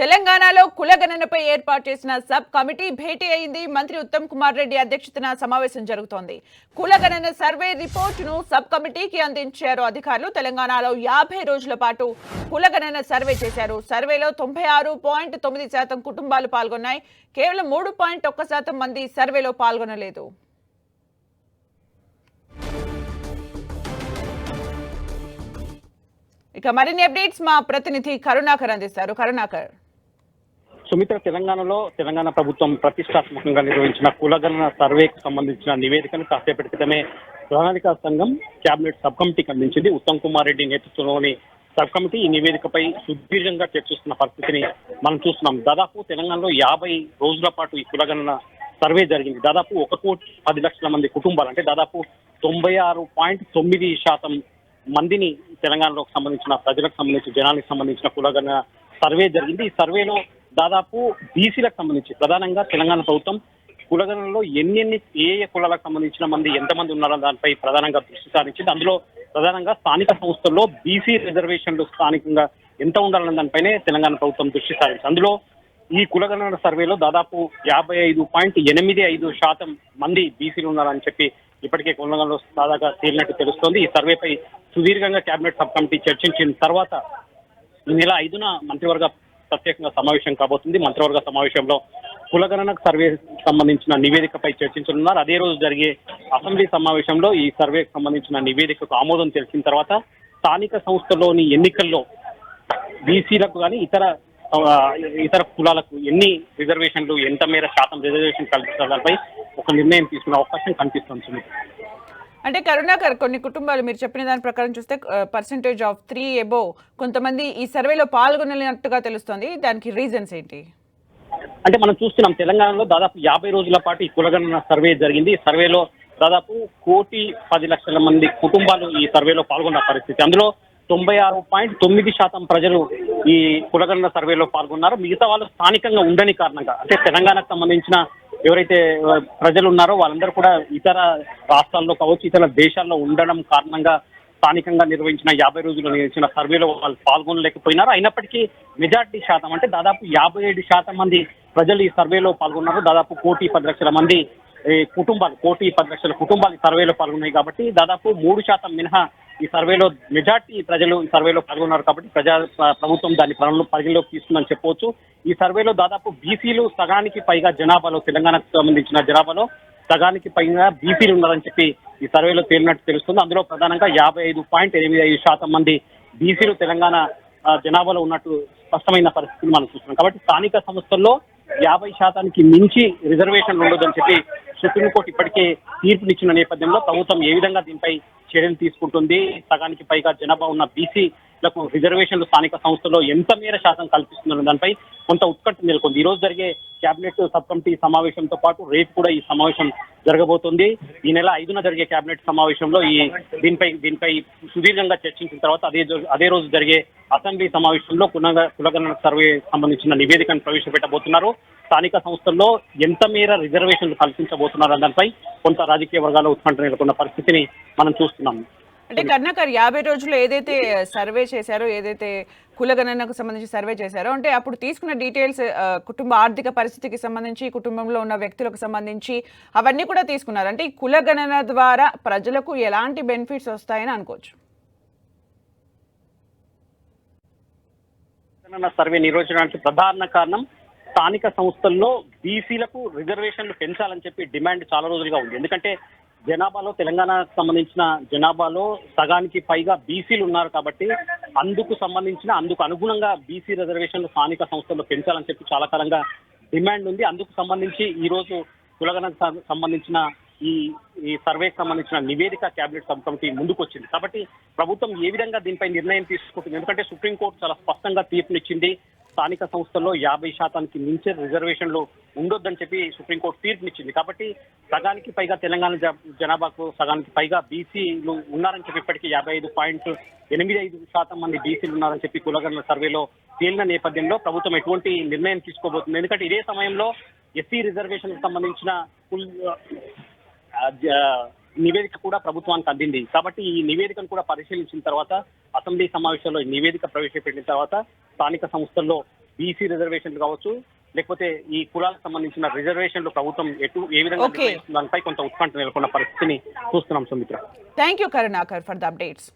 తెలంగాణలో కులగణనపై ఏర్పాటు చేసిన సబ్ కమిటీ భేటీ అయింది. మంత్రి ఉత్తమ్ కుమార్ రెడ్డి అధ్యక్షతన సమావేశం జరుగుతోంది. కులగణన సర్వే రిపోర్టును సబ్ కమిటీకి అందించారు అధికారులు. తెలంగాణలో యాభై రోజుల పాటు కులగణన సర్వే చేశారు. సర్వేలో తొంభై ఆరు పాయింట్ తొమ్మిది శాతం కుటుంబాలు పాల్గొన్నాయి. కేవలం మూడు పాయింట్ ఒక్క శాతం మంది సర్వేలో పాల్గొనలేదు. ఇక మరిన్ని అప్డేట్స్ మా ప్రతినిధి కరుణాకర్ అందిస్తారు. కరుణాకర్. సుమిత్ర తెలంగాణలో తెలంగాణ ప్రభుత్వం ప్రతిష్టాత్మకంగా నిర్వహించిన కులగణన సర్వేకు సంబంధించిన నివేదికను కాసేపటి క్రితమే ప్రణాళిక సంఘం కేబినెట్ సబ్ కమిటీకి అందించింది. ఉత్తమ్ కుమార్ రెడ్డి నేతృత్వంలోని సబ్ కమిటీ ఈ నివేదికపై సుదీర్ఘంగా చర్చిస్తున్న పరిస్థితిని మనం చూస్తున్నాం. దాదాపు తెలంగాణలో యాభై రోజుల పాటు ఈ కులగణన సర్వే జరిగింది. దాదాపు ఒక కోటి పది లక్షల మంది కుటుంబాలు అంటే దాదాపు తొంభై ఆరు పాయింట్ తొమ్మిది శాతం మందిని తెలంగాణలోకి సంబంధించిన ప్రజలకు సంబంధించిన జనానికి సంబంధించిన కులగణన సర్వే జరిగింది. ఈ సర్వేలో దాదాపు బీసీలకు సంబంధించి ప్రధానంగా తెలంగాణ ప్రభుత్వం కులగణనలో ఎన్నెన్ని ఏ ఏ కులాలకు సంబంధించిన మంది ఎంతమంది ఉన్నారో దానిపై ప్రధానంగా దృష్టి సారించింది. అందులో ప్రధానంగా స్థానిక సంస్థల్లో బీసీ రిజర్వేషన్లు స్థానికంగా ఎంత ఉండాలన్న దానిపైనే తెలంగాణ ప్రభుత్వం దృష్టి సారించింది. అందులో ఈ కులగణన సర్వేలో దాదాపు యాభై ఐదు పాయింట్ ఎనిమిది ఐదు శాతం మంది బీసీలు ఉన్నారని చెప్పి ఇప్పటికే కులగణనలో దాదాగా తేలినట్టు తెలుస్తోంది. ఈ సర్వేపై సుదీర్ఘంగా కేబినెట్ సబ్ కమిటీ చర్చించిన తర్వాత ఈ నెల ఐదున మంత్రివర్గ ప్రత్యేకంగా సమావేశం కాబోతుంది. మంత్రివర్గ సమావేశంలో కులగణన సర్వే సంబంధించిన నివేదికపై చర్చించనున్నారు. అదే రోజు జరిగే అసెంబ్లీ సమావేశంలో ఈ సర్వేకి సంబంధించిన నివేదికకు ఆమోదం తెలిసిన తర్వాత స్థానిక సంస్థల్లోని ఎన్నికల్లో బీసీలకు కానీ ఇతర ఇతర కులాలకు ఎన్ని రిజర్వేషన్లు ఎంత మేర శాతం రిజర్వేషన్ కల్పించాలపై ఒక నిర్ణయం తీసుకునే అవకాశం కనిపిస్తుంది. అంటే కరుణాకర్ కొన్ని కుటుంబాలు మీరు చెప్పిన దాని ప్రకారం చూస్తే పర్సంటేజ్ ఆఫ్ త్రీ ఎబో కొంతమంది ఈ సర్వేలో పాల్గొనలేనట్టుగా తెలుస్తుంది. దానికి రీజన్స్ ఏంటి? అంటే మనం చూస్తున్నాం తెలంగాణలో దాదాపు యాభై రోజుల పాటు ఈ కులగణన సర్వే జరిగింది. ఈ సర్వేలో దాదాపు కోటి పది లక్షల మంది కుటుంబాలు ఈ సర్వేలో పాల్గొన్న పరిస్థితి. అందులో తొంభై ఆరు పాయింట్ తొమ్మిది శాతం ప్రజలు ఈ కులగణన సర్వేలో పాల్గొన్నారు. మిగతా వాళ్ళు స్థానికంగా ఉండని కారణంగా అంటే తెలంగాణకు సంబంధించిన ఎవరైతే ప్రజలు ఉన్నారో వాళ్ళందరూ కూడా ఇతర రాష్ట్రాల్లో కావచ్చు ఇతర దేశాల్లో ఉండడం కారణంగా స్థానికంగా నిర్వహించిన యాభై రోజులు నిర్వహించిన సర్వేలో వాళ్ళు పాల్గొనలేకపోయినారు. అయినప్పటికీ మెజార్టీ శాతం అంటే దాదాపు యాభై ఏడు శాతం మంది ప్రజలు ఈ సర్వేలో పాల్గొన్నారు. దాదాపు కోటి పది లక్షల మంది కుటుంబాలు కోటి పది లక్షల కుటుంబాలు సర్వేలో పాల్గొన్నాయి కాబట్టి దాదాపు మూడు శాతం మినహా ఈ సర్వేలో మెజార్టీ ప్రజలు ఈ సర్వేలో పాల్గొన్నారు కాబట్టి ప్రజా ప్రభుత్వం దాన్ని పనులు పరిగణలోకి తీసుకుందని చెప్పవచ్చు. ఈ సర్వేలో దాదాపు బీసీలు సగానికి పైగా జనాభాలో తెలంగాణకు సంబంధించిన జనాభాలో సగానికి పైగా బీసీలు ఉన్నారని చెప్పి ఈ సర్వేలో తేలినట్టు తెలుస్తుంది. అందులో ప్రధానంగా యాభై ఐదు పాయింట్ ఎనిమిది ఐదు శాతం మంది బీసీలు తెలంగాణ జనాభాలో ఉన్నట్టు స్పష్టమైన పరిస్థితిని మనం చూస్తున్నాం. కాబట్టి స్థానిక సంస్థల్లో యాభై శాతానికి మించి రిజర్వేషన్లు ఉండదని చెప్పి సుప్రీంకోర్టు ఇప్పటికే తీర్పునిచ్చిన నేపథ్యంలో ప్రభుత్వం ఏ విధంగా దీనిపై చర్యలు తీసుకుంటుంది. సగానికి పైగా జనాభా ఉన్న బీసీలకు రిజర్వేషన్లు స్థానిక సంస్థలో ఎంత మేర శాతం కల్పిస్తుందన్న దానిపై కొంత ఉత్కంఠ నెలకొంది. ఈ రోజు జరిగే కేబినెట్ సబ్ కమిటీ సమావేశంతో పాటు రేపు కూడా ఈ సమావేశం జరగబోతోంది. ఈ నెల ఐదున జరిగే కేబినెట్ సమావేశంలో ఈ దీనిపై దీనిపై సుదీర్ఘంగా చర్చించిన తర్వాత అదే అదే రోజు జరిగే అసెంబ్లీ సమావేశంలో కులగ కులగణన సర్వే సంబంధించిన నివేదికను ప్రవేశపెట్టబోతున్నారు. స్థానిక సంస్థల్లో ఎంత మేర రిజర్వేషన్లు కల్పించబోతున్నారు దానిపై కొంత రాజకీయ వర్గాల ఉత్కంఠ నెలకొన్న పరిస్థితిని మనం చూస్తున్నాం. అంటే కర్ణాకర్ యాభై రోజుల్లో ఏదైతే సర్వే చేశారో ఏదైతే కులగణనకు సంబంధించి సర్వే చేశారు. అంటే అప్పుడు తీసుకున్న డీటెయిల్స్ కుటుంబ ఆర్థిక పరిస్థితికి సంబంధించి కుటుంబంలో ఉన్న వ్యక్తులకు సంబంధించి అవన్నీ కూడా తీసుకున్నారు. అంటే ఈ కులగణన ద్వారా ప్రజలకు ఎలాంటి బెనిఫిట్స్ వస్తాయని అనుకోవచ్చు. సర్వే నిర్వహించడానికి ప్రధాన కారణం స్థానిక సంస్థల్లో బీసీలకు రిజర్వేషన్లు పెంచాలని చెప్పి డిమాండ్ చాలా రోజులుగా ఉంది. ఎందుకంటే జనాభాలో తెలంగాణకు సంబంధించిన జనాభాలో సగానికి పైగా బీసీలు ఉన్నారు కాబట్టి అందుకు సంబంధించిన అందుకు అనుగుణంగా బీసీ రిజర్వేషన్లు స్థానిక సంస్థల్లో పెంచాలని చెప్పి చాలా కాలంగా డిమాండ్ ఉంది. అందుకు సంబంధించి ఈ రోజు కులగణకు సంబంధించిన ఈ ఈ సర్వేకి సంబంధించిన నివేదిక కేబినెట్ సబ్ కమిటీ ముందుకు వచ్చింది కాబట్టి ప్రభుత్వం ఏ విధంగా దీనిపై నిర్ణయం తీసుకుంటుంది? ఎందుకంటే సుప్రీంకోర్టు చాలా స్పష్టంగా తీర్పునిచ్చింది. స్థానిక సంస్థల్లో యాభై శాతానికి మించి రిజర్వేషన్లు ఉండొద్దని చెప్పి సుప్రీంకోర్టు తీర్పునిచ్చింది. కాబట్టి సగానికి పైగా తెలంగాణ జనాభాకు సగానికి పైగా బీసీలు ఉన్నారని చెప్పి ఇప్పటికీ యాభై ఐదు పాయింట్ ఎనిమిది ఐదు శాతం మంది బీసీలు ఉన్నారని చెప్పి కులగణన సర్వేలో తేలిన నేపథ్యంలో ప్రభుత్వం ఎటువంటి నిర్ణయం తీసుకోబోతుంది. ఎందుకంటే ఇదే సమయంలో ఎస్సీ రిజర్వేషన్ సంబంధించిన కుల్ నివేదిక కూడా ప్రభుత్వానికి అందింది. కాబట్టి ఈ నివేదికను కూడా పరిశీలించిన తర్వాత అసెంబ్లీ సమావేశంలో నివేదిక ప్రవేశపెట్టిన తర్వాత స్థానిక సంస్థల్లో బీసీ రిజర్వేషన్లు కావచ్చు లేకపోతే ఈ కులాలకు సంబంధించిన రిజర్వేషన్లు ప్రభుత్వం ఎటు ఏ విధంగా దానిపై కొంత ఉత్కంఠ నెలకొన్న పరిస్థితిని చూస్తున్నాం Sumitra. Thank you Karunakar for the updates